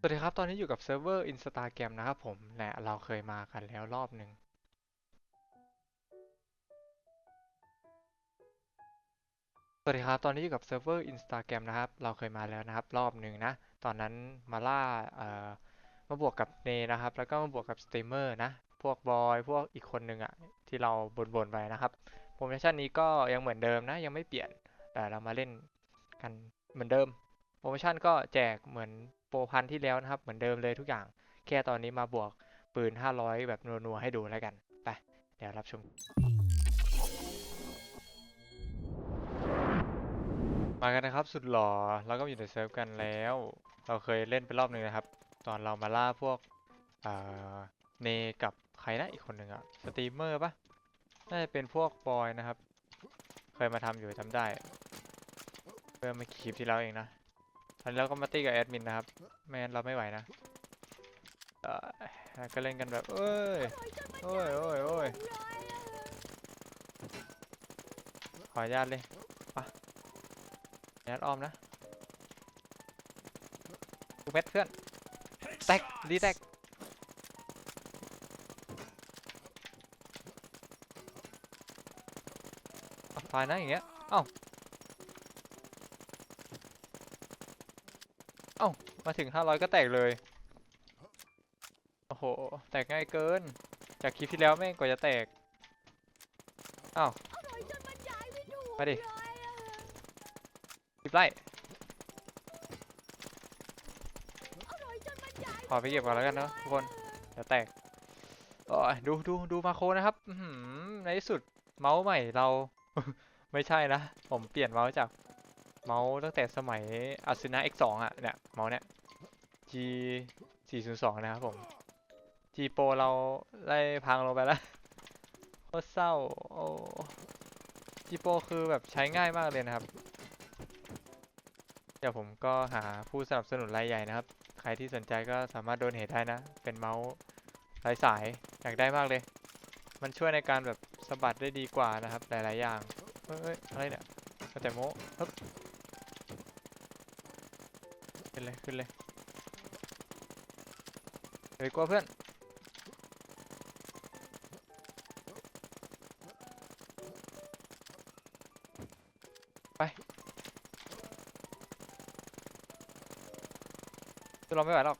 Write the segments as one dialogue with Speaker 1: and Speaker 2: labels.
Speaker 1: สวัสดีครับ ตอนนี้อยู่กับเซิร์ฟเวอร์ Instagram นะครับผมและเราเคยมากันแล้วรอบหนึ่งสวัสดีครับ ตอนนี้อยู่กับเซิร์ฟเวอร์ Instagram นะครับ เราเคยมาแล้วนะครับ รอบหนึ่งนะ ตอนนั้นมาล่าเอ่อมาบวกกับเนนะครับ แล้วก็มาบวกกับสตรีมเมอร์นะ พวกบอย พวกอีกคนหนึ่งอะที่เราบ่นๆไปนะครับ โปรโมชั่นนี้ก็ยังเหมือนเดิมนะ ยังไม่เปลี่ยน แต่เรามาเล่นกันเหมือนเดิม โปรโมชั่นก็แจกเหมือน โปรพันที่แล้วนะครับ เหมือนเดิมเลยทุกอย่าง แค่ตอนนี้มาบวกปืน 500 แบบนัวๆให้ดูแล้วกัน ไป เดี๋ยวรับชม มากันนะครับสุดหล่อเราก็อยู่ในเซิร์ฟกันแล้ว เราเคยเล่นไปรอบหนึ่งนะครับ ตอนเรามาล่าพวกเอ่อเนกับใครนะอีกคนหนึ่งอะสตรีมเมอร์ปะน่าจะเป็นพวกบอยนะครับ เคยมาทำอยู่จำได้เพื่อมาคลิปที่แล้วเองนะ ตอนนี้เราก็มาตีกับแอดมินนะครับไม่งั้นเราไม่ไหวนะก็เล่นกันแบบเอ้ยโอ้ยโอ้ยโอ้ยขออนุญาตเลยไปะยัดออมนะดูเม็ดเพื่อนแตกดีแตกอะตายนะอย่างเงี้ยเอ้า เอ้ามาถึง500ก็แตกเลย โอ้โห แตกง่ายเกิน จากคลิปที่แล้วแม่งกว่าจะแตก อ้าวมาดิสิบไร่ขอไปเก็บก่อนแล้วกันเนอะทุกคนเดี๋ยวแตกโอ้ยดูดูดูมาโครนะครับอื้อหือในที่สุดเมาส์ใหม่เรา ไม่ใช่นะ ผมเปลี่ยนเมาส์จาก เมาส์ตั้งแต่สมัย Asuna X2 อะเนี่ยเมาส์เนี่ย G 402นะครับผม G Pro เราไล่พังลงไปแล้วโคตรเศร้าโอ้ G Pro คือแบบใช้ง่ายมากเลยนะครับ เดี๋ยวผมก็หาผู้สนับสนุนรายใหญ่นะครับ ใครที่สนใจก็สามารถโดนเหตุได้นะ เป็นเมาส์ไร้สายอยากได้มากเลย มันช่วยในการแบบสะบัดได้ดีกว่านะครับ หลายๆอย่างเฮ้ยอะไรเนี่ยมาแต่โมฮึบ ขึ้นเลยขึ้นเลยเฮ้ยกลัวเพื่อนคือเราไม่ไหวหรอก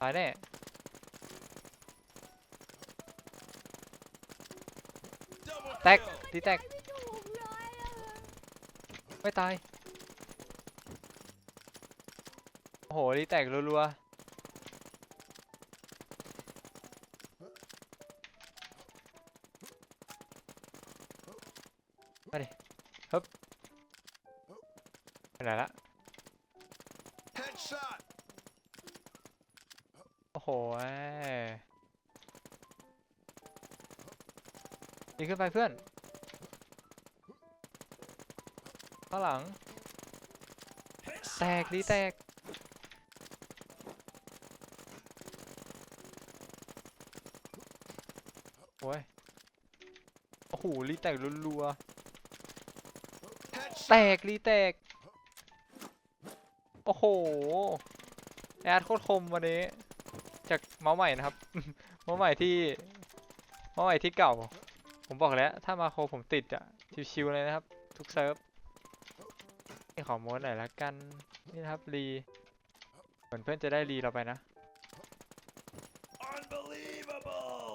Speaker 1: ตายแน่แตกตีแตก ไม่ตาย โอ้โหตีแตกรัวๆมาดิฮึบไปไหนละ
Speaker 2: Headshot!
Speaker 1: โอ้โหยดีขึ้นไปเพื่อน ข้างหลัง แตกดีแตก โอ้ย โอ้โหรีแตกรัวๆ แตกรีแตก โอ้โห แอดโคตรคมวันนี้ จากเมาส์ใหม่นะครับ เมาส์ใหม่ที่เมาส์ใหม่ที่เก่า ผมบอกแล้ว ถ้ามาโคผมติดอะชิวๆเลยนะครับ ทุกเซิร์ฟ ขอโม้หน่อยละกัน นี่นะครับรีเหมือนเพื่อนจะได้รีเราไปนะ
Speaker 2: Unbelievable!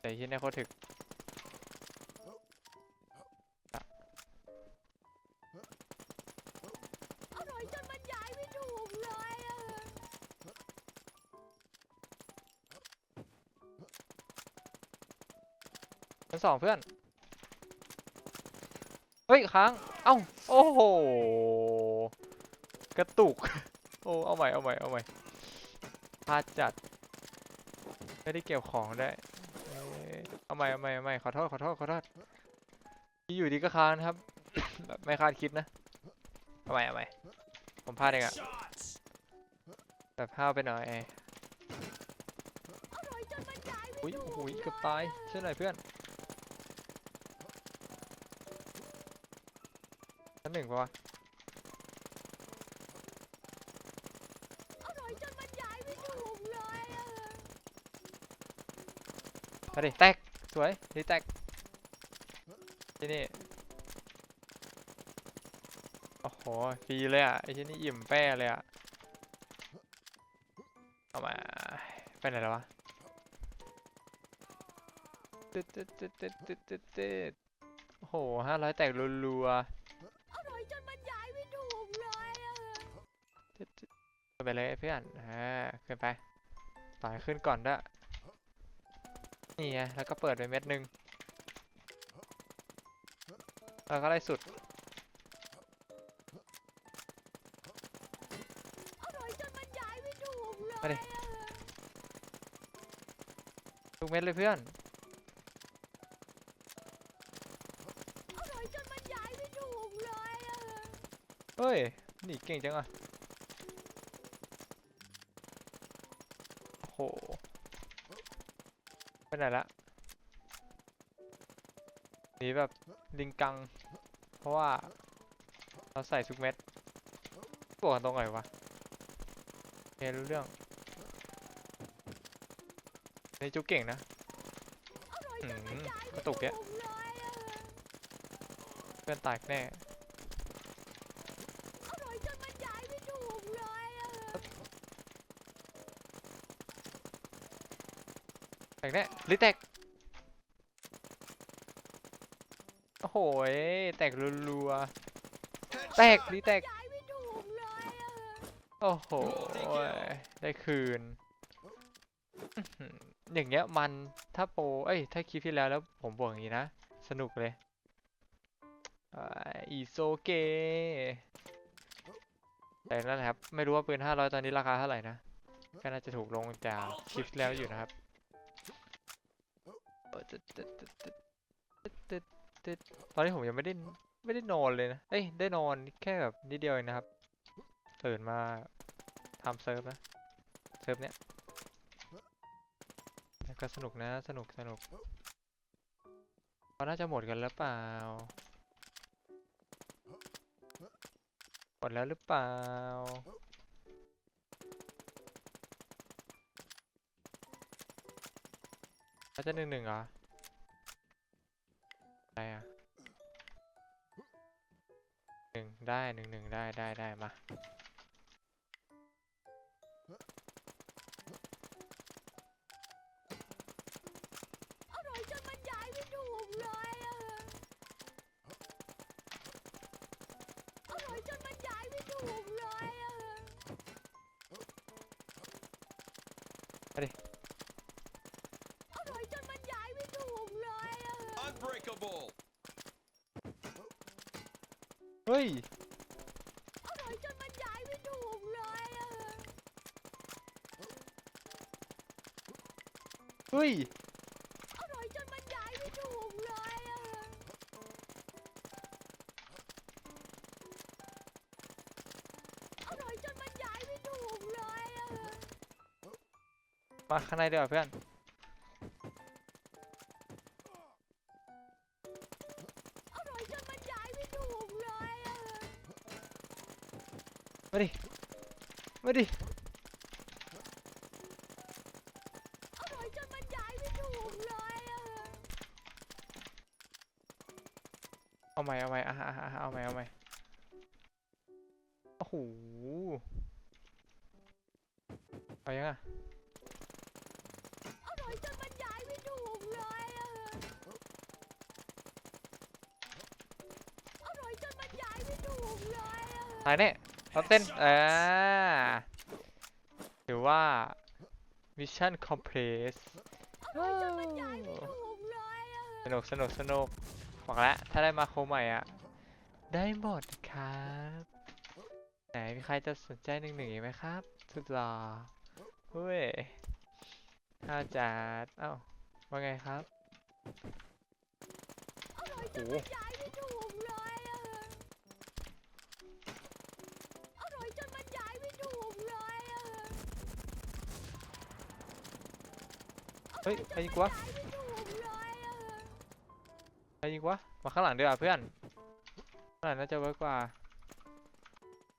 Speaker 1: แต่ที่นี่โคตรถึก
Speaker 3: อร่อยจนบรรยายไม่ถูกเลยอะ
Speaker 1: ชั้นสองเพื่อน เฮ้ยค้าง เอ้า โอ้โห กระตุก โอ้ เอาใหม่ เอาใหม่ เอาใหม่พลาดจัด ไม่ได้เก็บของได้ เอาใหม่ เอาใหม่ เอาใหม่ ขอโทษ ขอโทษ ขอโทษ ที่อยู่ดีก็ค้างนะครับ แบบไม่คาดคิดนะ เอาใหม่ เอาใหม่ ผมพลาดเองอะแบบห้าวไปหน่อย
Speaker 3: อุ้ย
Speaker 1: อุ้ยเกือบตายช่วยหน่อยเพื่อน ชั้นหนึ่งปะวะ
Speaker 3: อร่อยจนบรรยายไม่ถูกเลยอะ
Speaker 1: มาดิแตกสวยนี่แตกที่นี่ โอ้โหฟรีเลยอะไอ้ที่นี่อิ่มแป้เลยอะ เอามาไปไหนแล้ววะตึ๊ดตึ๊ดตึ๊ดตึ๊ดตึ๊ดตึ๊ดตึ๊ดโอ้โหห้าร้อยแตกรัว
Speaker 3: อ ไป
Speaker 1: เลยเพื่อนอ่าขึ้นไปต่อยขึ้นก่อนด้วยนี่ไงแล้วก็เปิดไปเม็ดหนึ่งแล้วก็ไล่สุด
Speaker 3: อร่อยจนบรรยายไม่ถูกเลย
Speaker 1: มาดิ
Speaker 3: อะ
Speaker 1: ทุกเม็ดเลยเพื่อน
Speaker 3: อร่อยจนบรรยายไม่ถูกเลยอะ
Speaker 1: เฮ้ยหนีเก่งจังอะโอ้โห ไปไหนละหนีแบบลิงกัง เพราะว่าเราใส่ทุกเม็ดบวกกันตรงไหนวะเฮ้รู้เรื่องนี่จุกเก่งนะ
Speaker 3: อร่อย
Speaker 1: อื
Speaker 3: จนบรร
Speaker 1: ม
Speaker 3: ยาย
Speaker 1: ก
Speaker 3: ไม่
Speaker 1: ระตุกแกะ
Speaker 3: ถูกเลยอะ
Speaker 1: เพื่อนตายแน่
Speaker 3: อร่อยจนบรรยายไม่ถูกเลยอะ
Speaker 1: แต กแน่ลิแตก โอ้โหแตกรัวๆ แตกลิแตก
Speaker 3: บรรยายไม่ถูก
Speaker 1: โอ้โห ได้คืน อย่างเงี้ยมันถ้าโปรเอ้ย ถ้าคลิปที่แล้วแล้วผมบอกอย่างงี้นะ สนุกเลยอีโซเกแต่นั่นแหละครับ ไม่รู้ว่าปืน 500 ตอนนี้ราคาเท่าไหร่นะ ก็น่าจะถูกลงจากคลิปที่แล้วอยู่นะครับ เออตึ๊ดตึ๊ดตึ๊ดตึ๊ดตึ๊ดตึ๊ดตึ๊ดตอนนี้ผมยังไม่ได้ไม่ได้นอนเลยนะ เอ้ยได้นอนแค่แบบนิดเดียวเองนะครับ ตื่นมาทำเซิร์ฟนะ เซิร์ฟเนี้ยแต่ก็สนุกนะสนุกสนุกเขาน่าจะหมดกันแล้วเปล่า หมดแล้วหรือเปล่า แล้วจะหนึ่งหนึ่งเหรออะไรอะหนึ่งได้หนึ่งหนึ่งได้ได้ได้มา
Speaker 3: อร่อยจนบรรยายไม่ถูกเลยอะอร่อยจนบรรยายไม่ถูกเลยอะ
Speaker 1: มาดิ
Speaker 3: อร่อยจนบรรยายไม่ถูกเลยอะ
Speaker 2: Unbreakable!
Speaker 1: เฮ้ย
Speaker 3: อร่อยจนบรรยายไม่ถูกเลยอะ
Speaker 1: เฮ้ย
Speaker 3: อร่อยจนบรรยายไม่ถูกเลยอะอร่อยจนบรรยายไม่ถูกเลยอะ
Speaker 1: มาข้างในดีกว่าเพื่อน มาดิ
Speaker 3: อร่อยจนบรรยายไม่ถูกเลยอะ
Speaker 1: เอาใหม่เอาใหม่อะอะอะเอาใหม่เอาใหม่โอ้โหเอายังอะ
Speaker 3: อร่อยจนบรรยายไม่ถูกเลยอะอร่อยจนบรรยายไม่ถูกเลยอะ
Speaker 1: ตายแน่ เราเต้นอ่าถือว่ามิชชั่นคอมเพลส
Speaker 3: อร่อยจนบรรยายไม่ถูกเลยอะ
Speaker 1: สนุกสนุกสนุกบอกแล้วถ้าได้มาโครใหม่อะ ได้หมดครับ ไหนมีใครจะสนใจหนึ่งหนึ่งอีกไหมครับ สุดหล่อเฮ้ยข้าวจัดเอ้าว่าไงครับ
Speaker 3: อร่อยจน
Speaker 1: โอ้
Speaker 3: เฮ้
Speaker 1: ยใครยิงกูวะใครยิงกูวะมาข้างหลังดีกว่าเพื่อนข้างหลังน่าจะเวิร์กกว่า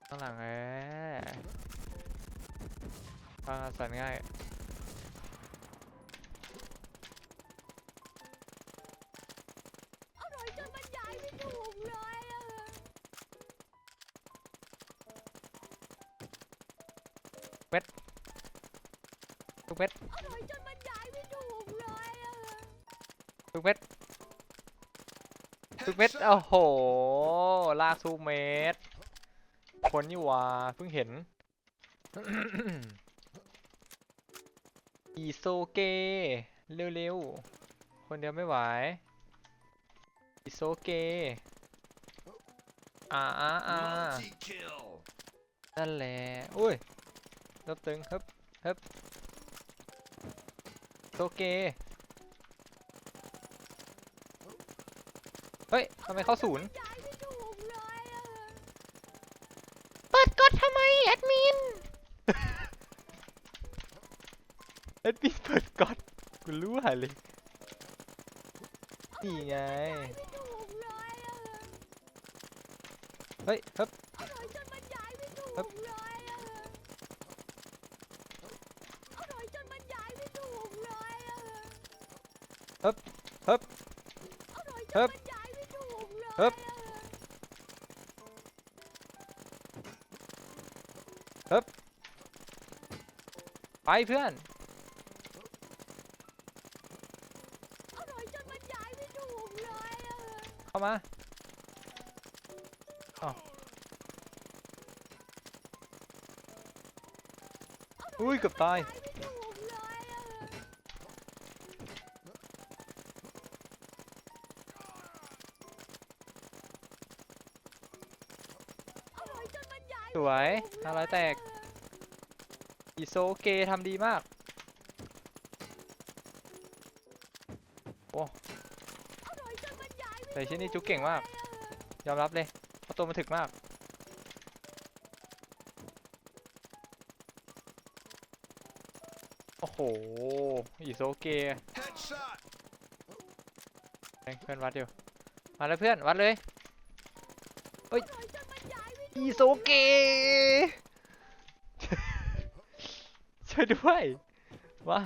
Speaker 1: ข้างหลังแหมฟังสั่นง่าย
Speaker 3: อร่อยจนบรรยายไม่ถูกเลยอะ
Speaker 1: ทุกเม็ด
Speaker 3: อร่อยจนบรรยายไม่ถูกเลยอะ
Speaker 1: ทุกเม็ด ทุกเม็ดโอ้โห ลากทุกเม็ดคนนี่ว่าเพิ่งเห็น อีโซเกเร็วๆ คนเดียวไม่ไหว อีโซเกอ่าอ่าอ่านั่นแหละอุ้ยรบตึงฮึบฮึบโซเก เฮ้ยทำไมเข้าศูนย์
Speaker 3: บรรยายไม่ถูกเลยอะ
Speaker 1: เปิดกดทำไมแอดมินแอดมินเปิดกดกูรู้หาเลยนี่ไง
Speaker 3: ไม่ถูกเลยอะ
Speaker 1: เฮ้ยฮึบ
Speaker 3: อร่อยจนบรรยายไม่ถูก
Speaker 1: ฮึบ
Speaker 3: เลยอะอร่อยจนบรรยายไม่ถูกเลยอะ
Speaker 1: ฮึบฮึบ
Speaker 3: อร่อยจ
Speaker 1: ฮึบฮึบไปเพื่อน
Speaker 3: อร่อยจนบรรยายไม่ถูกเลยอะ
Speaker 1: เข้ามาอ้าวอุ้ยเกือบตาย
Speaker 3: บรรไม่ถู
Speaker 1: วย
Speaker 3: ไม่ถูก
Speaker 1: ห้าร้อยแตกอีโซเกทำดีมาก โอ้
Speaker 3: อร่อยจนบรรยายไม่
Speaker 1: แต่ชิ้นนี้จุกเก่งมาก ยอมรับเลยเพราะตัวมันถึกมากโอ้โห อีโซเก
Speaker 2: Headshot.
Speaker 1: เฮ้ยเพื่อนวัดอยู่ มาแล้วเพื่อน วัดเลย
Speaker 3: อร่อยจนบรรยายไม่
Speaker 1: อีโซเกช่วยด้วยว้า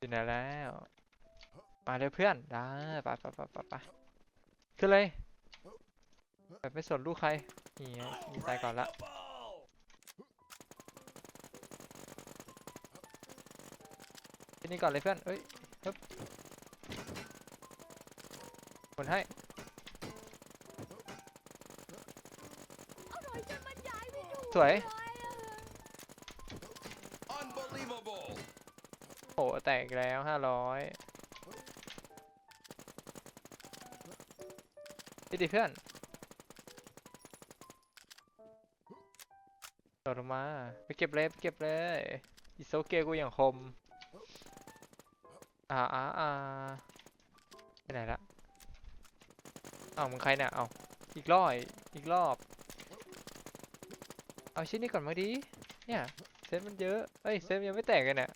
Speaker 1: ถึงไหนแล้วมาเลยเพื่อนได้ไปไปไปไปไปขึ้นเลยแบบไม่สนลูกใครนี่ไงยิงตายก่อนละที่นี่ก่อนเลยเพื่อนเอ้ยฮึบคนให้ สวย โอ้แตกแล้วห้าร้อยพี่ดิเพื่อนโดดมา ไปเก็บเลยไปเก็บเลยอิโซเกะกูอย่างคม อ่าอ่าอ่าไปไหนละอ้าวมึงใครเนี่ย เอาอีกรอบอีกรอบ เอาชิ้นนี้ก่อนมาดีเนี่ยเซฟมันเยอะเอ้ยเซฟยังไม่แตกกันเนี่ย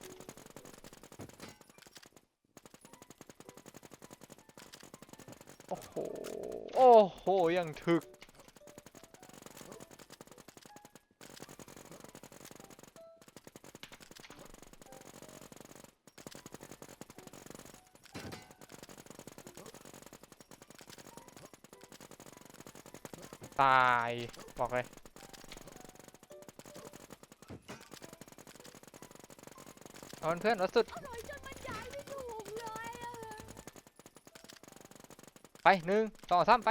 Speaker 1: โอ้โห โอ้โห ยังถึก ตาย บอกเลย เอาเพื่อนๆวัดสุด
Speaker 3: อร่อยจนบรรยายไม่ถูกเลยอะ
Speaker 1: ไปหนึ่งสองสามไป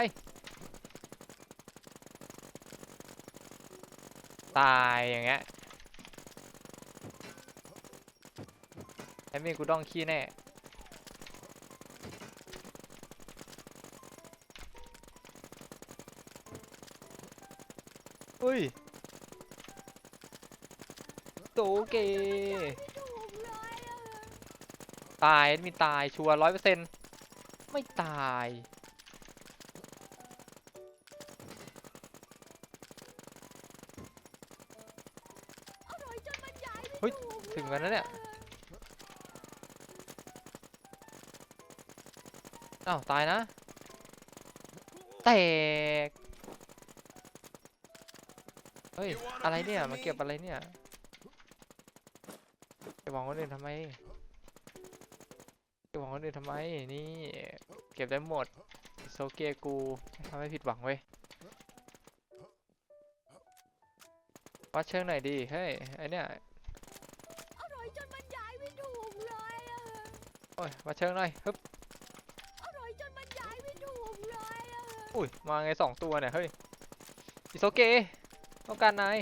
Speaker 1: ตายอย่างเงี้ยไอ้มีกูต้องขี้แน่ อุ้ย โตเก
Speaker 3: ไม่ถูกเลยอะ
Speaker 1: ตายมีตายชัวร์ร้อยเปอร์เซ็นต์ไม่ตาย เฮ้ย
Speaker 3: ถึ
Speaker 1: งกันแล้วเนี่ยอ้าวตายนะ แตก เฮ้ย อะไรเนี่ย มาเก็บอะไรเนี่ย จะหวังคนอื่นทำไม จะหวังคนอื่นทำไม นี่ เก็บได้หมด โซเกะกูไม่ทำให้ผิดหวังเว้ยวัดเชิงหน่อยดีเฮ้ยไอเนี่ย
Speaker 3: อร่อยจนบรรยายไม่ถูกเลยอะ
Speaker 1: โอ้ยวัดเชิงหน่อยฮึบ
Speaker 3: อร่อยจนบรรยายไม่ถูกเลยอะ
Speaker 1: อุ้ยมาไงสองตัวเนี่ยเฮ้ยอิโซเกะต้องการนาย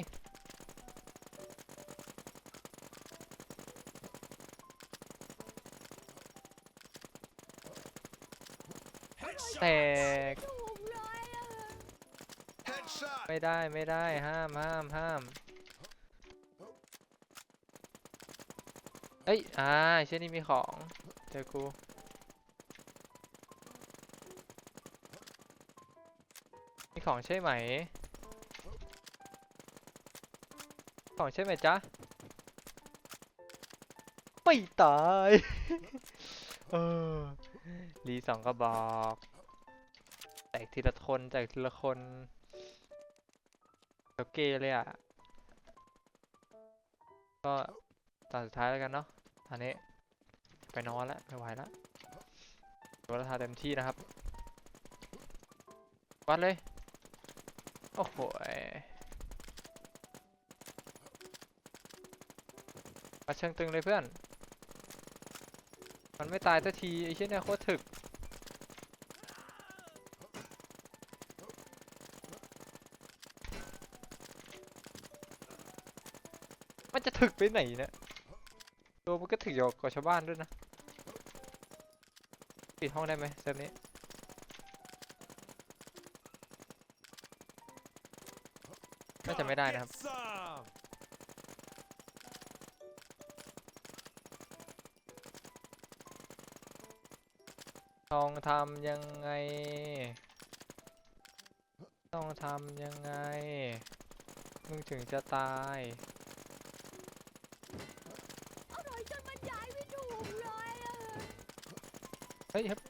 Speaker 1: แต
Speaker 2: Headshot.
Speaker 1: ก
Speaker 3: ถูกเลยอะ
Speaker 2: Headshot.
Speaker 1: ไม่ได้ไม่ได้ห้ามห้ามห้ามเอ้ยอ่าเช่นนี้มีของเจอกูมีของใช่ไหม ของใช่ไหมจ๊ะไม่ตาย เออรีสองกระบอกแตก ทีละคนแตกทีละคนโอเคเลยอะ ก็ตอนสุดท้ายแล้วกันเนาะอันนี้ไปนอนแล้วไม่ไหวแล้วเดี๋ยวเราทาเต็มที่นะครับ วัดเลย โอ้โหยวัดเชิงตึงเลยเพื่อน มันไม่ตายสักทีไอ้เชี่ยเนี่ยโคตรถึก มันจะ ถึกไปไหนเนี่ยตัวมันก็ถึกอยู่กว่าชาวบ้านด้วยนะ ปิดห้องได้ไหมเซฟนี้น่าจะไม่ได้นะครับ ต้องทำยังไง ต้องทำยังไง มึงถึงจะตาย
Speaker 3: อร่อยจนบรรยายไม่ถูกเลยอะ
Speaker 1: เฮ้ยครับ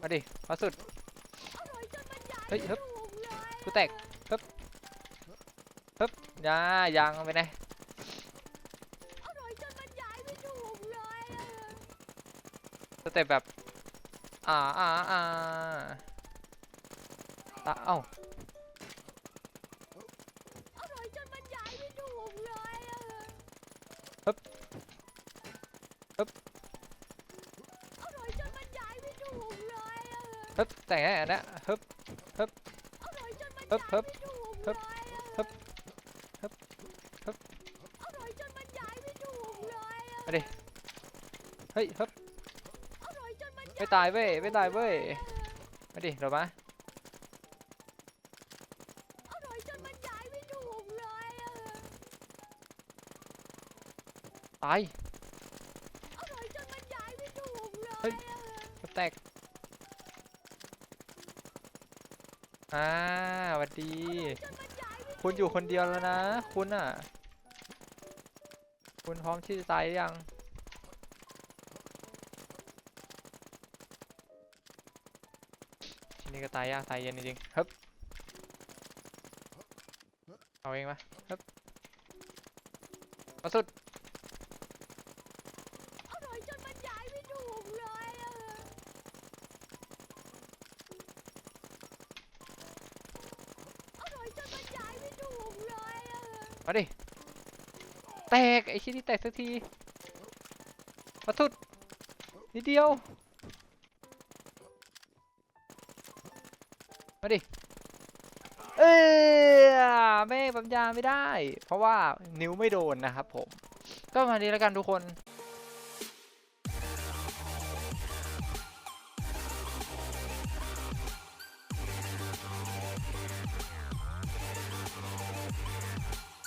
Speaker 1: มาดิมาสุด เฮ้ยฮึบ
Speaker 3: กู
Speaker 1: แตกฮึบฮึบยายังไปไหน
Speaker 3: อร่อยจนบรรยายไม่ถูกเลยอะ
Speaker 1: สเต็ปแบบ อ่าอ่าอ่าตาเอ้า
Speaker 3: อร่อยจนบรรยายไม่ถูกเลยอะ
Speaker 1: ฮึบ ฮึบแต่งแน่นะฮึบ
Speaker 3: อร่อยจนบรร
Speaker 1: ฮึ
Speaker 3: ยา
Speaker 1: บ
Speaker 3: ย
Speaker 1: ฮึบ
Speaker 3: ไม่ถูก
Speaker 1: ฮึ
Speaker 3: เล
Speaker 1: บ
Speaker 3: ยอะ
Speaker 1: ฮึบฮึบฮึบ
Speaker 3: อร่อยจนบรรยายไม่ถูกเลยอะ
Speaker 1: มาดิเฮ้ยฮึบ
Speaker 3: อร่อยจนบรรยาย
Speaker 1: ไม่ตายเว้ยไม่ตายเว้ยมาดิเดี๋ยวมา
Speaker 3: อร่อยจนบรรยายไม่ถูกเลยอะ
Speaker 1: ตาย
Speaker 3: อร่อยจนบรรยายไม่ถูกเลย
Speaker 1: เฮ้ย
Speaker 3: อะ
Speaker 1: แตก อ่าสวัสดี คุณอยู่คนเดียวแล้วนะ คุณอะ คุณพร้อมที่จะตายยัง ทีนี้ก็ตายยากตายเย็นจริงๆฮึบเอาเองมาฮึบมาสุด
Speaker 3: อร่อยจนบรรยายไม่ถูกเลยอะอร่อยจนบรรยายไม่ถูกเลยอะ
Speaker 1: มาดิ แตก ไอ้ชิ้นนี้แตกสักทีมาสุด นิดเดียว มาดิ เอ้ยแม่งปั๊มยาไม่ได้ เพราะว่านิ้วไม่โดนนะครับผม ก็มาดีแล้วกันทุกคน